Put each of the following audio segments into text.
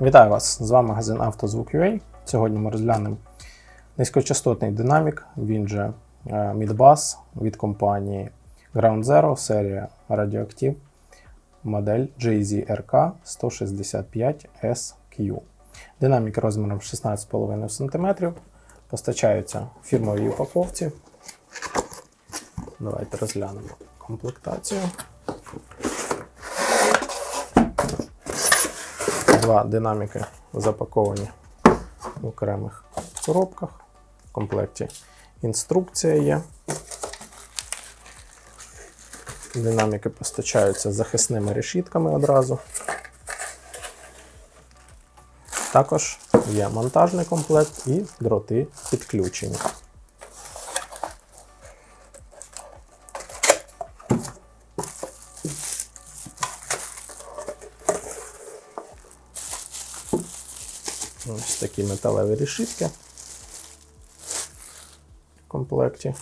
Вітаю вас! З вами магазин «Автозвук.UA». Сьогодні ми розглянемо низькочастотний динамік, він же е, Midbass від компанії Ground Zero, серія Radioactive, модель JZRK 165SQ. Динамік розміром 16,5 см. Постачаються в фірмовій упаковці. Давайте розглянемо комплектацію. Два динаміки запаковані в окремих коробках. В комплекті інструкція є. Динаміки постачаються захисними решітками одразу. Також є монтажний комплект і дроти підключення. Ось такі металеві решітки в комплекті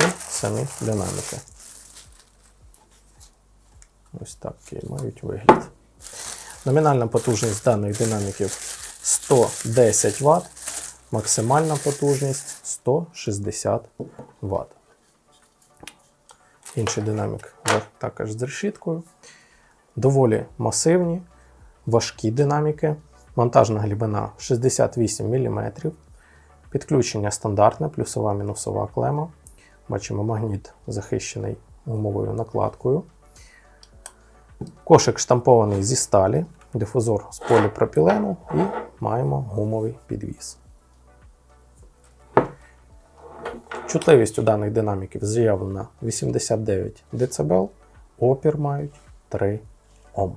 і самі динаміки. Ось такі мають вигляд. Номінальна потужність даних динаміків 110 Вт, максимальна потужність 160 Вт. Інший динамік також з решіткою. Доволі масивні, важкі динаміки. Монтажна глибина 68 мм. Підключення стандартне, плюсова мінусова клема. Бачимо магніт захищений гумовою накладкою. Кошик штампований зі сталі, дифузор з поліпропілену і маємо гумовий підвіс. Чутливість у даних динаміків заявлена 89 дБ, опір мають 3 Ом.